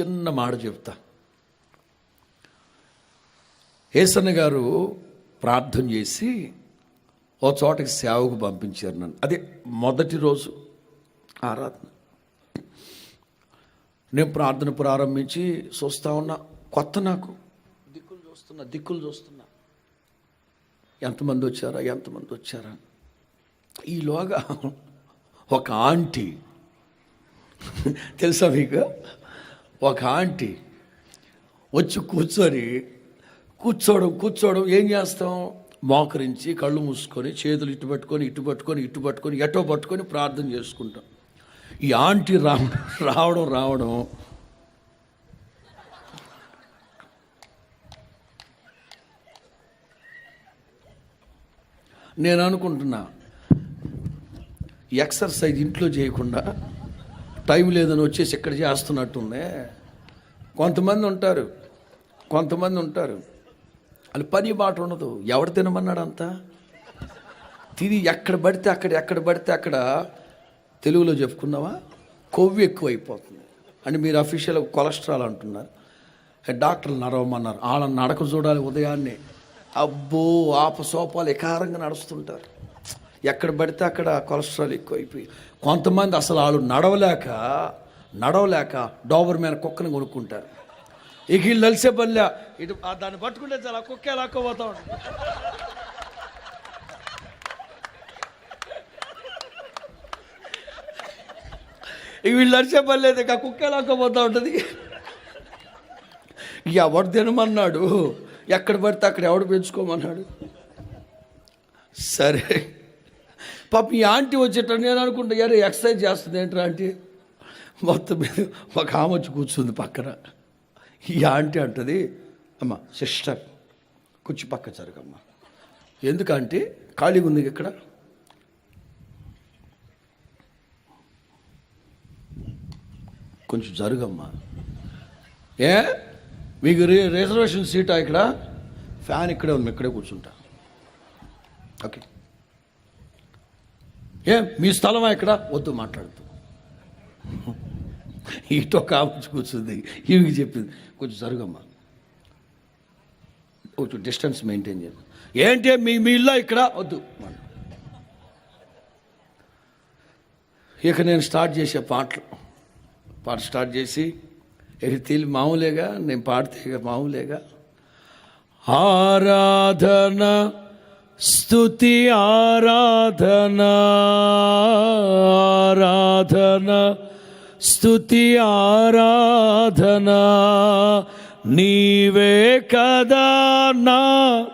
చిన్న మాట చెప్తా. ఏసన్న గారు ప్రార్థన చేసి ఓ చోటకి సేవకు పంపించారు నన్ను. అదే మొదటి రోజు ఆరాధన. నేను ప్రార్థన ప్రారంభించి చూస్తా ఉన్నా కొత్త నాకు. దిక్కులు చూస్తున్నా దిక్కులు చూస్తున్నా. ఎంతమంది వచ్చారా ఎంతమంది వచ్చారా? ఈలోగా ఒక ఆంటీ. తెలుసా మీకు? ఒక ఆంటీ వచ్చి కూర్చొని కూర్చోవడం కూర్చోవడం ఏం చేస్తాం? మోకరించి కళ్ళు మూసుకొని చేతులు ఇటు పట్టుకొని ఇటు పట్టుకొని ఇటు పట్టుకొని ఎటో పట్టుకొని ప్రార్థన చేసుకుంటాం. ఈ ఆంటీ రావడం రావడం రావడం నేను అనుకుంటున్నా ఎక్సర్సైజ్ ఇంట్లో చేయకుండా టైం లేదని వచ్చేసి ఇక్కడ చేస్తున్నట్టుందే. కొంతమంది ఉంటారు కొంతమంది ఉంటారు. వాళ్ళు పని బాట ఉండదు. ఎవడు తినమన్నాడు అంతా? తిని ఎక్కడ పడితే అక్కడ ఎక్కడ పడితే అక్కడ. తెలుగులో చెప్పుకున్నావా? కొవ్వు ఎక్కువైపోతుంది. అని మీరు అఫీషియల్ కొలెస్ట్రాల్ అంటున్నారు. డాక్టర్లు నడవమన్నారు. వాళ్ళని నడక చూడాలి ఉదయాన్నే. అబ్బో ఆప సోపాలు ఎకారంగా నడుస్తుంటారు. ఎక్కడ పడితే అక్కడ కొలెస్ట్రాల్ ఎక్కువైపోయి. కొంతమంది అసలు వాళ్ళు నడవలేక నడవలేక డోబర్ మీద కుక్కని కొనుక్కుంటారు. ఇక వీళ్ళు కలిసే పనిలే. ఇటు దాన్ని పట్టుకుంటే చాలా కుక్క ఎలా పోతా ఉంటుంది ఇక వీళ్ళు నడిచే పని లేదు ఇక కుక్క ఎలా పోతా ఉంటుంది. ఎవడు తినమన్నాడు? ఎక్కడ పడితే అక్కడ ఎవడు పెంచుకోమన్నాడు? సరే. పాప ఈ ఆంటీ వచ్చేట నేను అనుకుంటా యారు ఎక్సర్సైజ్ చేస్తుంది ఏంట్రా ఆంటీ? మొత్తం మీద ఒక ఆమె వచ్చి కూర్చుంది పక్కన. ఈ ఆంటీ అంటది అమ్మ సిస్టర్ కూర్చు పక్క జరగమ్మ. ఎందుకంటే ఖాళీగా ఉంది ఇక్కడ? కొంచెం జరుగమ్మా. ఏ? మీకు రి రిజర్వేషన్ సీటా ఇక్కడ? ఫ్యాన్ ఇక్కడే ఉంది ఇక్కడే కూర్చుంటా. ఓకే. ఏ మీ స్థలమా ఇక్కడ? వద్దు మాట్లాడుతూ ఇటో కావచ్చు కూర్చుంది. ఈవికి చెప్పింది. కొంచెం జరుగమ్మా. కొంచెం డిస్టెన్స్ మెయింటైన్ చేయాలి ఏంటి మీ మీ ఇల్లా ఇక్కడ? వద్దు. ఇక నేను స్టార్ట్ చేసే పాటలు. పాట స్టార్ట్ చేసి ఇక తెలి మామూలేగా నేను పాడితే ఇక మామూలేగా. ఆరాధన స్థుతి ఆరాధన ఆరాధన స్థుతి ఆరాధన నీవే కదా నా.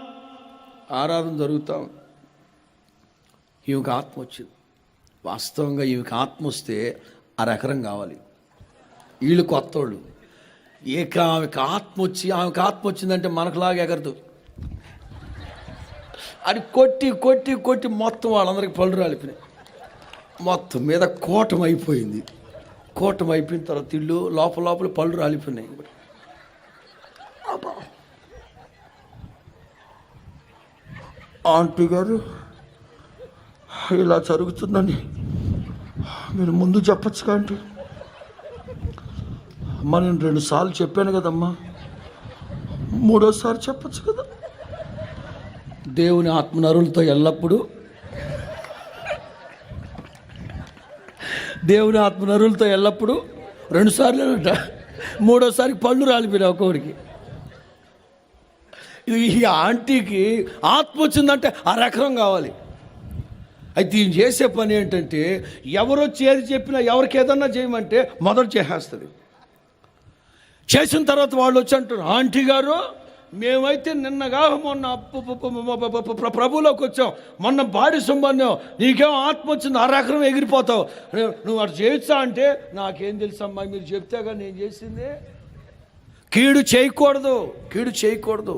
ఆరాధన జరుగుతాం ఈమెకు ఆత్మ వచ్చింది. వాస్తవంగా ఈమెకి ఆత్మ వస్తే ఆ కావాలి. వీళ్ళు కొత్తోళ్ళు. ఇక ఆమెకు ఆత్మ వచ్చి ఆమెకు ఆత్మ వచ్చిందంటే మనకులాగా ఎగరదు. అది కొట్టి కొట్టి కొట్టి మొత్తం వాళ్ళందరికీ పళ్ళు రాలిపోయినాయి. మొత్తం మీద కోటం అయిపోయింది. కోటం అయిపోయిన తర్వాత ఇల్లు లోపల లోపల పళ్ళు రాలిపోయినాయి. ఆంటీ గారు ఇలా జరుగుతుందని మీరు ముందు చెప్పచ్చు కాంటీ అమ్మా నేను రెండు సార్లు చెప్పాను కదమ్మా. మూడోసారి చెప్పచ్చు కదా. దేవుని ఆత్మనరులతో ఎల్లప్పుడూ. దేవుని ఆత్మనరులతో ఎల్లప్పుడూ. రెండుసార్లు అంట మూడోసారికి పళ్ళు రాలిపోయినా ఒక్కొక్కడికి. ఇది ఈ ఆంటీకి ఆత్మ వచ్చిందంటే ఆ రకం కావాలి. అయితే ఈయన చేసే పని ఏంటంటే ఎవరో చేరి చెప్పినా ఎవరికి ఏదన్నా చేయమంటే మొదలు చేసేస్తుంది. చేసిన తర్వాత వాళ్ళు వచ్చి అంటారు ఆంటీ గారు మేమైతే నిన్నగా మొన్న ప్రభులోకి వచ్చాం. మొన్న బాడీ సంబంధం. నీకేం ఆత్మ వచ్చింది? ఆ ఎగిరిపోతావు. నువ్వు- అటు చేయొచ్చా అంటే నాకేం తెలుసమ్మా మీరు చెప్తే కానీ నేను చేసింది. కీడు చేయకూడదు. కీడు చేయకూడదు.